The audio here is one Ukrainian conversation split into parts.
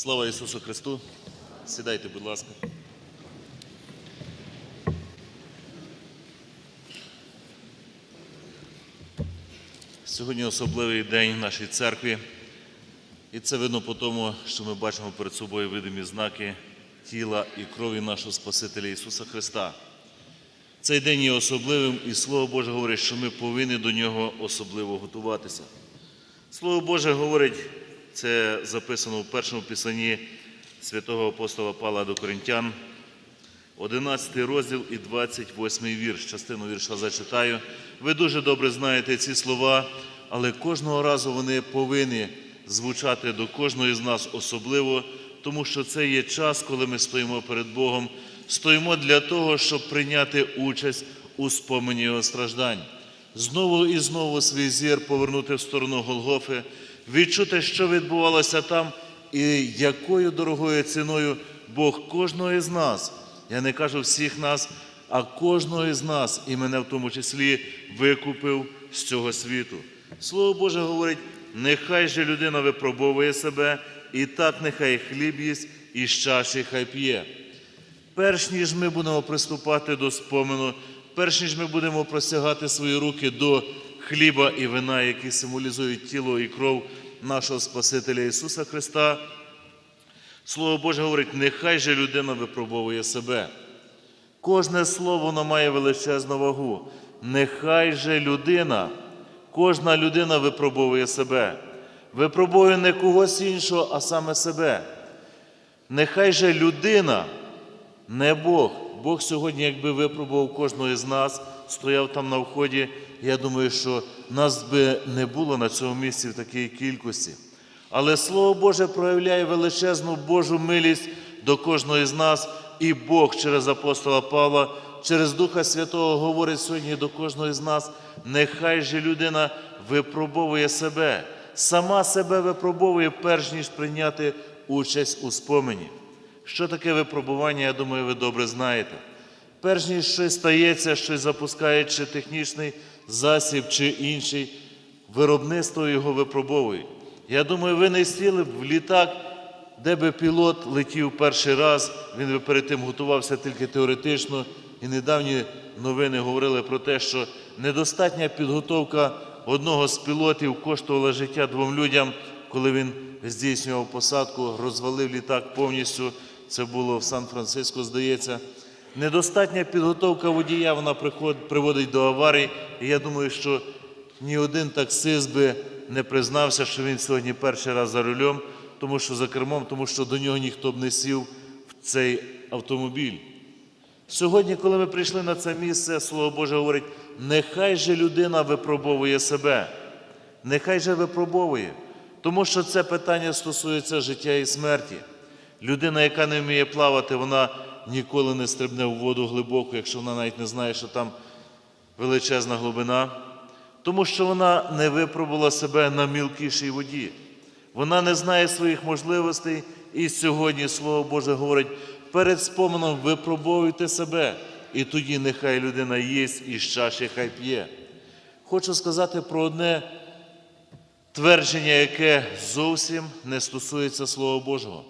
Слава Ісусу Христу! Сідайте, будь ласка. Сьогодні особливий день в нашій церкві, і це видно по тому, що ми бачимо перед собою видимі знаки тіла і крові нашого Спасителя Ісуса Христа. Цей день є особливим, і Слово Боже говорить, що ми повинні до нього особливо готуватися. Слово Боже говорить, це записано в першому писанні святого апостола Павла до Коринтян, 11 розділ і 28 вірш. Частину вірша зачитаю. Ви дуже добре знаєте ці слова, але кожного разу вони повинні звучати до кожного з нас особливо, тому що це є час, коли ми стоїмо перед Богом, стоїмо для того, щоб прийняти участь у спомені Його страждань. Знову і знову свій зір повернути в сторону Голгофи, відчути, що відбувалося там, і якою дорогою ціною Бог кожного із нас, я не кажу всіх нас, а кожного із нас, і мене в тому числі, викупив з цього світу. Слово Боже говорить, нехай же людина випробовує себе, і так нехай хліб їсть, і з хай п'є. Перш ніж ми будемо приступати до спомену, перш ніж ми будемо простягати свої руки до хліба і вина, які символізують тіло і кров нашого Спасителя Ісуса Христа, Слово Боже говорить, нехай же людина випробовує себе. Кожне слово воно має величезну вагу. Нехай же людина, кожна людина випробовує себе. Випробує не когось іншого, а саме себе. Нехай же людина, не Бог. Бог сьогодні, якби випробував кожного з нас, стояв там на вході, я думаю, що нас би не було на цьому місці в такій кількості. Але Слово Боже проявляє величезну Божу милість до кожного з нас, і Бог через апостола Павла, через Духа Святого говорить сьогодні до кожного з нас, нехай же людина випробовує себе, сама себе випробовує, перш ніж прийняти участь у спомені. Що таке випробування, я думаю, ви добре знаєте. Перш ніж щось стається, щось запускає, чи технічний засіб, чи інший, виробництво його випробовують. Я думаю, ви не сіли б в літак, де би пілот летів перший раз, він би перед тим готувався тільки теоретично. І недавні новини говорили про те, що недостатня підготовка одного з пілотів коштувала життя двом людям, коли він здійснював посадку, розвалив літак повністю. Це було в Сан-Франциско, здається. Недостатня підготовка водія вона приводить до аварій. І я думаю, що ні один таксист би не признався, що він сьогодні перший раз за рулем, тому що за кермом, тому що до нього ніхто б не сів в цей автомобіль. Сьогодні, коли ми прийшли на це місце, Слово Боже говорить, нехай же людина випробовує себе, нехай же випробовує, тому що це питання стосується життя і смерті. Людина, яка не вміє плавати, вона ніколи не стрибне в воду глибоко, якщо вона навіть не знає, що там величезна глибина, тому що вона не випробувала себе на мілкішій воді. Вона не знає своїх можливостей, і сьогодні Слово Боже говорить, перед споменом випробовуйте себе, і тоді нехай людина їсть і з чаші хай п'є. Хочу сказати про одне твердження, яке зовсім не стосується Слова Божого.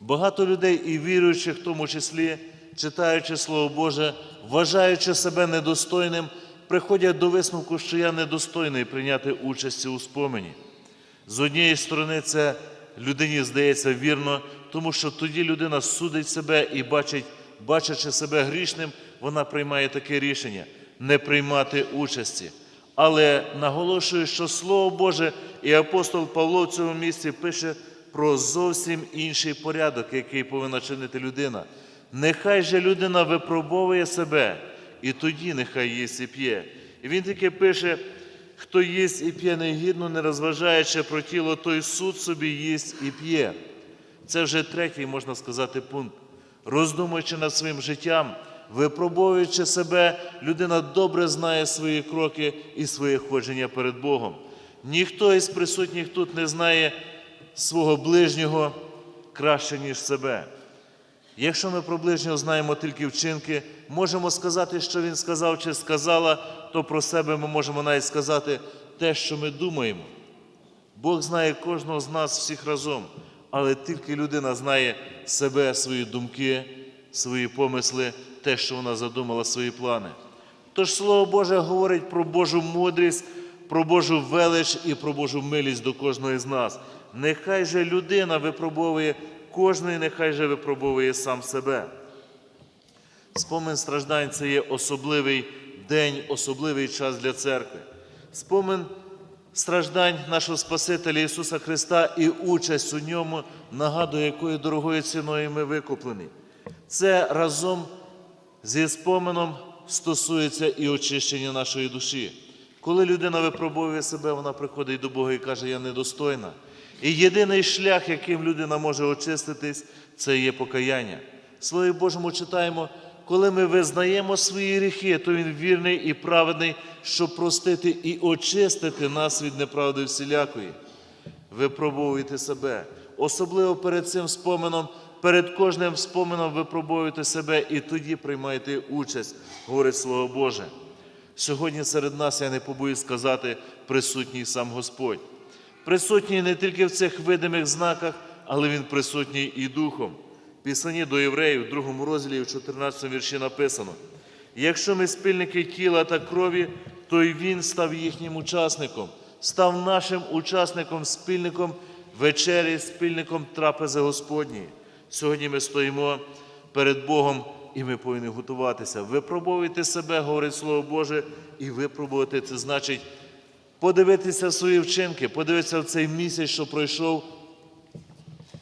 Багато людей і віруючих, в тому числі, читаючи Слово Боже, вважаючи себе недостойним, приходять до висновку, що я недостойний прийняти участь у спомені. З однієї сторони, це людині здається вірно, тому що тоді людина судить себе і бачить, бачачи себе грішним, вона приймає таке рішення не приймати участі. Але наголошую, що Слово Боже і апостол Павло в цьому місці пише про зовсім інший порядок, який повинна чинити людина. Нехай же людина випробовує себе, і тоді нехай їсть і п'є. І він таки пише, хто їсть і п'є негідно, не розважаючи про тіло, той суд собі їсть і п'є. Це вже третій, можна сказати, пункт. Роздумуючи над своїм життям, випробовуючи себе, людина добре знає свої кроки і своє ходження перед Богом. Ніхто із присутніх тут не знає свого ближнього краще, ніж себе. Якщо ми про ближнього знаємо тільки вчинки, можемо сказати, що він сказав чи сказала, то про себе ми можемо навіть сказати те, що ми думаємо. Бог знає кожного з нас всіх разом. але тільки людина знає себе, свої думки, свої помисли, те, що вона задумала, свої плани. Тож Слово Боже говорить про Божу мудрість, про Божу велич і про Божу милість до кожного з нас. Нехай же людина випробовує кожний, нехай же випробовує сам себе. Спомин страждань це є особливий день, особливий час для церкви. Спомин страждань нашого Спасителя Ісуса Христа і участь у ньому нагадує, якою дорогою ціною ми викуплені. Це разом зі споменом стосується і очищення нашої душі. Коли людина випробовує себе, вона приходить до Бога і каже, я недостойна. І єдиний шлях, яким людина може очиститись, це є покаяння. В Слові Божому читаємо, коли ми визнаємо свої гріхи, то Він вірний і праведний, щоб простити і очистити нас від неправди всілякої. Випробовуйте себе. Особливо перед цим споменом, перед кожним споменом випробовуйте себе і тоді приймайте участь, говорить Слово Боже. Сьогодні серед нас, я не побоюсь сказати, присутній сам Господь. Присутній не тільки в цих видимих знаках, але Він присутній і духом. В до євреїв, в другому розділі, в 14 вірші написано: якщо ми спільники тіла та крові, то й Він став їхнім учасником, став нашим учасником, спільником вечері, спільником трапези Господньої. Сьогодні ми стоїмо перед Богом і ми повинні готуватися. Випробовуйте себе, говорить Слово Боже, і випробувати це значить подивитися свої вчинки, подивитися в цей місяць, що пройшов.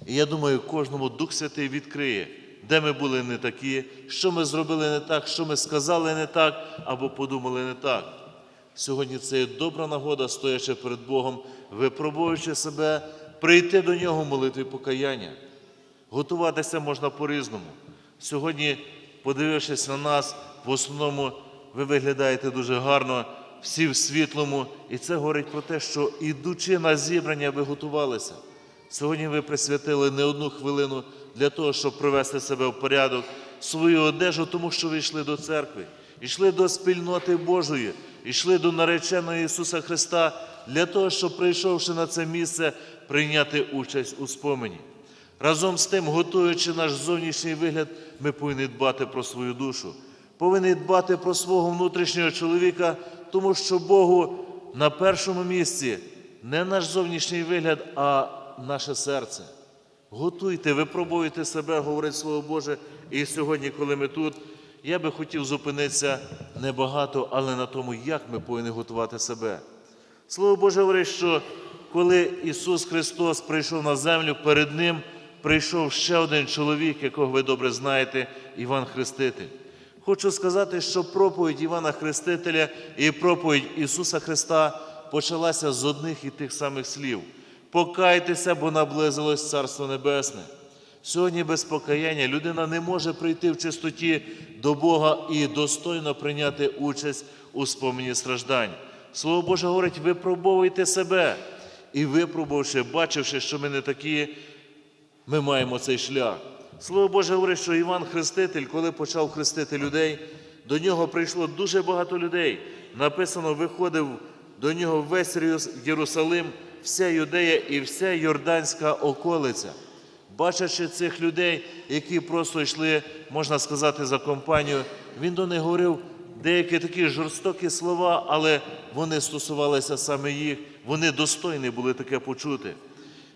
І я думаю, кожному Дух Святий відкриє, де ми були не такі, що ми зробили не так, що ми сказали не так або подумали не так. Сьогодні це є добра нагода, стоячи перед Богом, випробуючи себе, прийти до Нього молитві покаяння. Готуватися можна по-різному. Сьогодні, подивившись на нас, в основному ви виглядаєте дуже гарно, всі в світлому, і це говорить про те, що ідучи на зібрання, ви готувалися. Сьогодні ви присвятили не одну хвилину для того, щоб привести себе в порядок, свою одежу, тому що ви йшли до церкви, йшли до спільноти Божої, йшли до нареченого Ісуса Христа для того, щоб, прийшовши на це місце, прийняти участь у спомені. Разом з тим, готуючи наш зовнішній вигляд, ми повинні дбати про свою душу, повинні дбати про свого внутрішнього чоловіка, тому що Богу на першому місці не наш зовнішній вигляд, а наше серце. Готуйте, випробуйте себе, говорить Слово Боже. І сьогодні, коли ми тут, я би хотів зупинитися небагато, але на тому, як ми повинні готувати себе. Слово Боже говорить, що коли Ісус Христос прийшов на землю, перед Ним прийшов ще один чоловік, якого ви добре знаєте, Іван Хреститель. Хочу сказати, що проповідь Івана Хрестителя і проповідь Ісуса Христа почалася з одних і тих самих слів. Покайтеся, бо наблизилось Царство Небесне. Сьогодні без покаяння людина не може прийти в чистоті до Бога і достойно прийняти участь у спомені страждань. Слово Боже говорить, випробовуйте себе. І випробувавши, бачивши, що ми не такі, ми маємо цей шлях. Слово Боже говорить, що Іван Хреститель, коли почав хрестити людей, до нього прийшло дуже багато людей. Написано, виходив до нього весь Єрусалим, вся Юдея і вся Йорданська околиця. Бачачи цих людей, які просто йшли, можна сказати, за компанію, він до них говорив деякі такі жорстокі слова, але вони стосувалися саме їх, вони достойні були таке почути.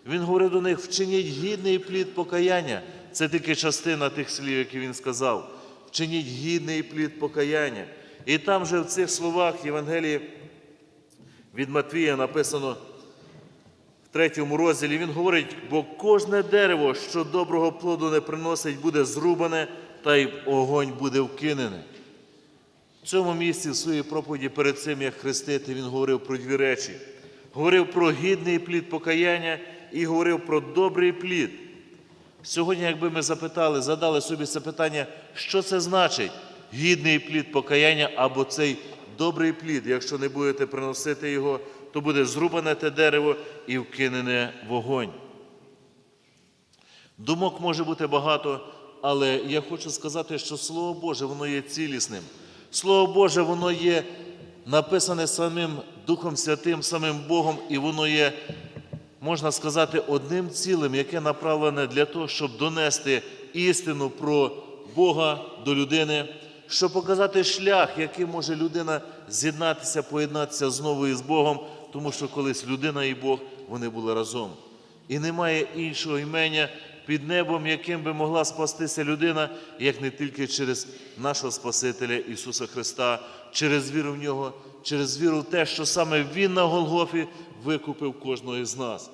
Він говорив до них: вчиніть гідний плід покаяння. Це тільки частина тих слів, які він сказав. Вчиніть гідний плід покаяння. І там же в цих словах Євангелії від Матвія написано в третьому розділі, він говорить, бо кожне дерево, що доброго плоду не приносить, буде зрубане, та й огонь буде вкинене. В цьому місці в своїй проповіді перед цим, як хрестити, він говорив про дві речі. Говорив про гідний плід покаяння і говорив про добрий плід. Сьогодні, якби ми запитали, задали собі це питання, що це значить гідний плід покаяння або цей добрий плід, якщо не будете приносити його, то буде зрубане те дерево і вкинене вогонь. Думок може бути багато, але я хочу сказати, що Слово Боже, воно є цілісним. Слово Боже, воно є написане самим Духом Святим, самим Богом, і воно є можна сказати, одним цілим, яке направлене для того, щоб донести істину про Бога до людини, щоб показати шлях, яким може людина з'єднатися, поєднатися знову із Богом, тому що колись людина і Бог вони були разом. І немає іншого імення під небом, яким би могла спастися людина, як не тільки через нашого Спасителя Ісуса Христа, через віру в Нього, через віру в те, що саме Він на Голгофі викупив кожного із нас.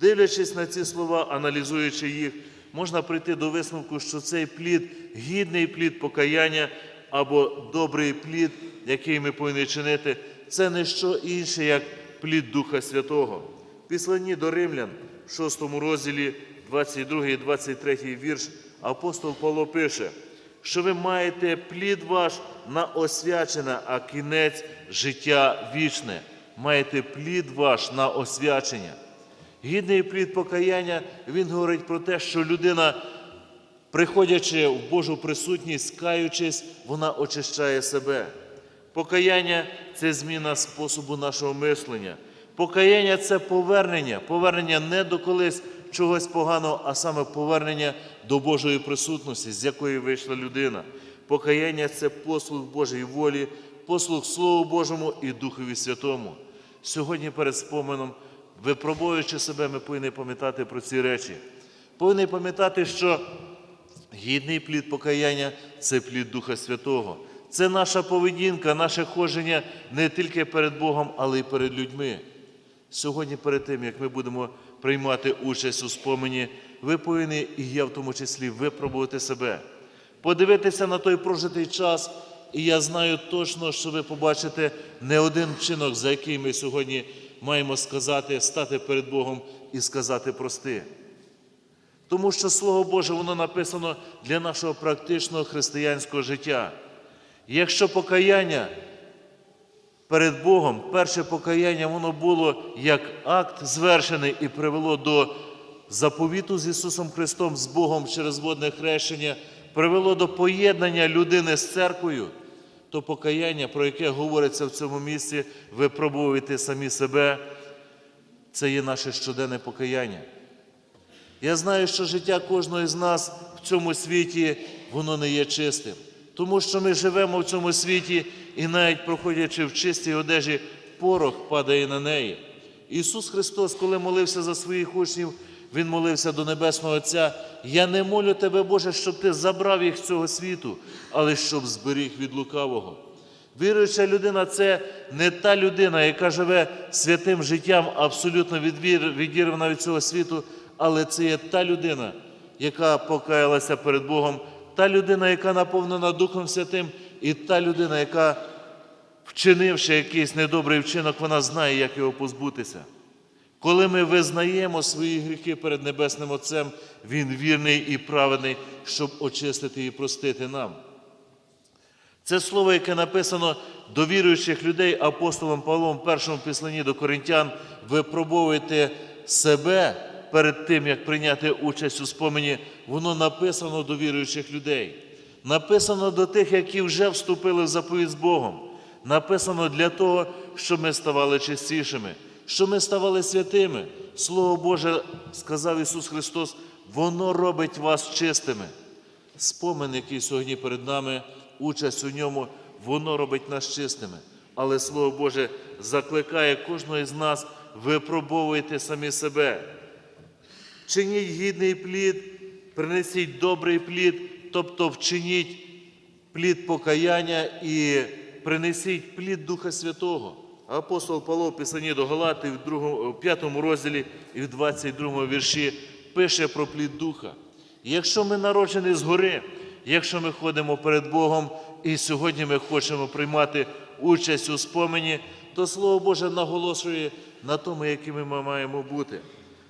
Дивлячись на ці слова, аналізуючи їх, можна прийти до висновку, що цей плід гідний плід покаяння або добрий плід, який ми повинні чинити, це не що інше, як плід Духа Святого. Післанні до Римлян, в 6 розділі, 22 і 23 вірш, апостол Павло пише, що ви маєте плід ваш на освячення, а кінець життя вічне. Маєте плід ваш на освячення. Гідний плід покаяння, він говорить про те, що людина, приходячи в Божу присутність, каючись, вона очищає себе. Покаяння це зміна способу нашого мислення. Покаяння це повернення, повернення не до колись чогось поганого, а саме повернення до Божої присутності, з якої вийшла людина. Покаяння це послуг Божої волі, послуг Слову Божому і Духові Святому. Сьогодні перед споменом, випробуючи себе, ми повинні пам'ятати про ці речі. Повинні пам'ятати, що Гідний плід покаяння це плід Духа Святого. Це наша поведінка, наше ходження не тільки перед Богом, але й перед людьми. Сьогодні, перед тим, як ми будемо приймати участь у спомені, ви повинні, і я в тому числі, випробувати себе, подивитися на той прожитий час, і я знаю точно, що ви побачите не один вчинок, за який ми сьогодні маємо сказати, стати перед Богом і сказати прости. Тому що Слово Боже, воно написано для нашого практичного християнського життя. Якщо покаяння перед Богом, перше покаяння, воно було як акт звершений і привело до заповіту з Ісусом Христом, з Богом через водне хрещення, привело до поєднання людини з церквою, то покаяння, про яке говориться в цьому місці, випробовуйте самі себе, це є наше щоденне покаяння. Я знаю, що життя кожного з нас в цьому світі воно не є чистим, тому що ми живемо в цьому світі і навіть проходячи в чистій одежі, порох падає на неї. Ісус Христос, коли молився за своїх учнів, Він молився до Небесного Отця. Я не молю тебе, Боже, щоб ти забрав їх з цього світу, але щоб зберіг від лукавого. Віруюча людина це не та людина, яка живе святим життям, абсолютно відірвана від цього світу, але це є та людина, яка покаялася перед Богом, та людина, яка наповнена Духом Святим, і та людина, яка, вчинивши якийсь недобрий вчинок, вона знає, як його позбутися. Коли ми визнаємо свої гріхи перед Небесним Отцем, Він вірний і праведний, щоб очистити і простити нам. Це слово, яке написано до віруючих людей апостолом Павлом в першому післанні до коринтян, випробовуйте себе перед тим, як прийняти участь у спомені, воно написано до віруючих людей. Написано до тих, які вже вступили в заповідь з Богом. Написано для того, щоб ми ставали чистішими, щоб ми ставали святими. Слово Боже, сказав Ісус Христос, воно робить вас чистими. Спомин, який сьогодні перед нами, участь у ньому, воно робить нас чистими. Але Слово Боже закликає кожного з нас випробовуйте самі себе. Чиніть гідний плід, принесіть добрий плід, тобто вчиніть плід покаяння і принесіть плід Духа Святого. Апостол Павло в Писанні до Галати в, другому, в 5 розділі і в 22 вірші пише про плід Духа. Якщо ми народжені згори, якщо ми ходимо перед Богом і сьогодні ми хочемо приймати участь у спомені, то Слово Боже наголошує на тому, якими ми маємо бути.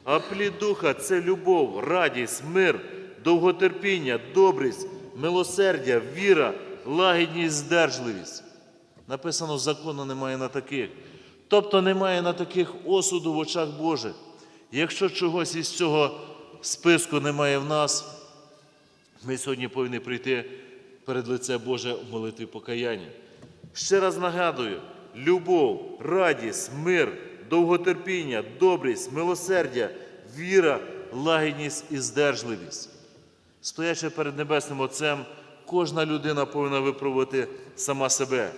А плід Духа це любов, радість, мир, довготерпіння, добрість, милосердя, віра, лагідність, здержливість. Написано, закону немає на таких. Тобто немає на таких осуду в очах Божих. Якщо чогось із цього списку немає в нас, ми сьогодні повинні прийти перед лице Боже в молитві покаяння. Ще раз нагадую: любов, радість, мир, довготерпіння, добрість, милосердя, віра, лагідність і здержливість. Стоячи перед Небесним Отцем, кожна людина повинна випробувати сама себе.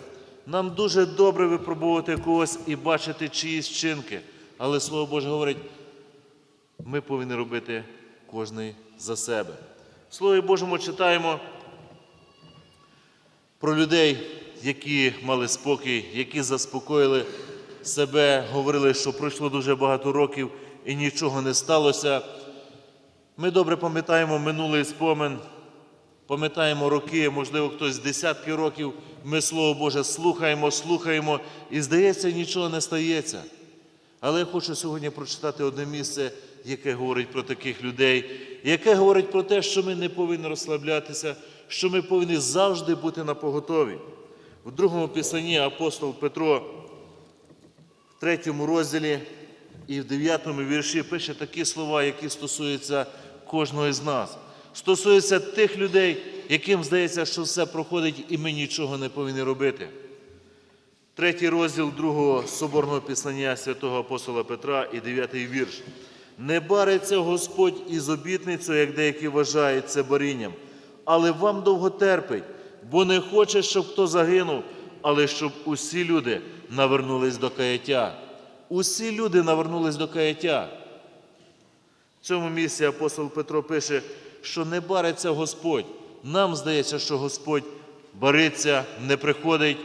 Нам дуже добре випробувати когось і бачити чиїсь вчинки, але Слово Боже говорить, ми повинні робити кожний за себе. В Слові Божому читаємо про людей, які мали спокій, які заспокоїли себе, говорили, що пройшло дуже багато років і нічого не сталося. Ми добре пам'ятаємо минулий спомин, пам'ятаємо роки, можливо, хтось десятки років. Ми Слово Боже слухаємо, слухаємо, і здається, нічого не стається. Але я хочу сьогодні прочитати одне місце, яке говорить про таких людей, яке говорить про те, що ми не повинні розслаблятися, що ми повинні завжди бути на поготові. В другому писанні апостол Петро в третьому розділі і в дев'ятому вірші пише такі слова, які стосуються кожного із нас. Стосуються тих людей, яким здається, що все проходить і ми нічого не повинні робити. Третій розділ другого соборного післання святого апостола Петра і дев'ятий вірш. Не бариться Господь із обітницею, як деякі вважають це барінням, але вам довго терпить, бо не хоче, щоб хто загинув, але щоб усі люди навернулись до каяття. Усі люди навернулись до каяття. В цьому місці апостол Петро пише, що не бариться Господь. Нам здається, що Господь бариться, не приходить.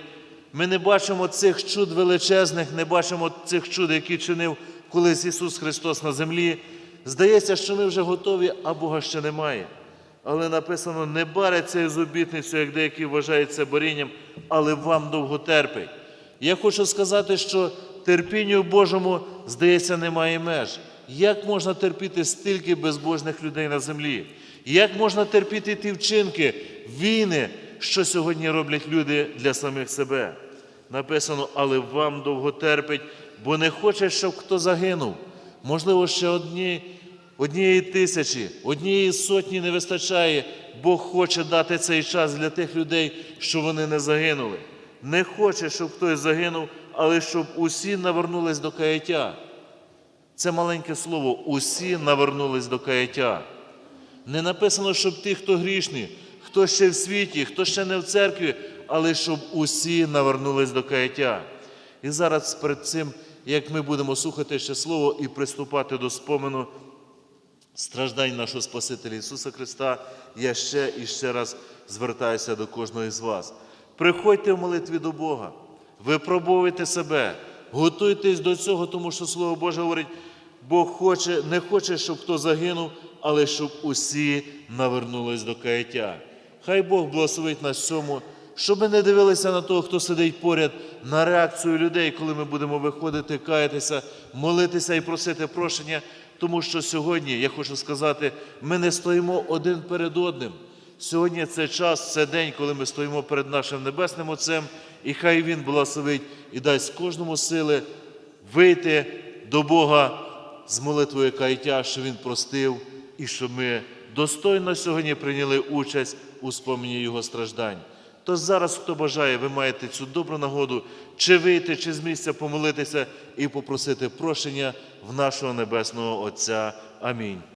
Ми не бачимо цих чуд величезних, не бачимо цих чуд, які чинив колись Ісус Христос на землі. Здається, що ми вже готові, а Бога ще немає. Але написано, не бариться із обітницею, як деякі вважають це борінням, але вам довго терпить. Я хочу сказати, що терпінню Божому, здається, немає меж. Як можна терпіти стільки безбожних людей на землі? Як можна терпіти ті вчинки, війни, що сьогодні роблять люди для самих себе? Написано, але вам довго терпить, бо не хоче, щоб хто загинув. Можливо, ще одні, однієї тисячі, однієї сотні не вистачає. Бог хоче дати цей час для тих людей, що вони не загинули. Не хоче, щоб хтось загинув, але щоб усі навернулись до каяття. Це маленьке слово, усі навернулись до каяття. Не написано, щоб ті, хто грішні, хто ще в світі, хто ще не в церкві, але щоб усі навернулись до каяття. І зараз перед цим, як ми будемо слухати ще слово і приступати до спомену страждань нашого Спасителя Ісуса Христа, я ще і ще раз звертаюся до кожного із вас. Приходьте в молитві до Бога, випробовуйте себе, готуйтесь до цього, тому що Слово Боже говорить, Бог хоче, не хоче, щоб хто загинув, але щоб усі навернулись до каяття. Хай Бог благословить нас цьому, щоб ми не дивилися на того, хто сидить поряд, на реакцію людей, коли ми будемо виходити, каятися, молитися і просити прощення. Тому що сьогодні, я хочу сказати, ми не стоїмо один перед одним. Сьогодні це час, це день, коли ми стоїмо перед нашим Небесним Отцем, і хай Він благословить і дасть кожному сили вийти до Бога з молитвою каяття, що Він простив, і щоб ми достойно сьогодні прийняли участь у спомені Його страждань. Тож зараз, хто бажає, ви маєте цю добру нагоду чи вийти, чи з місця помолитися і попросити прощення в нашого Небесного Отця. Амінь.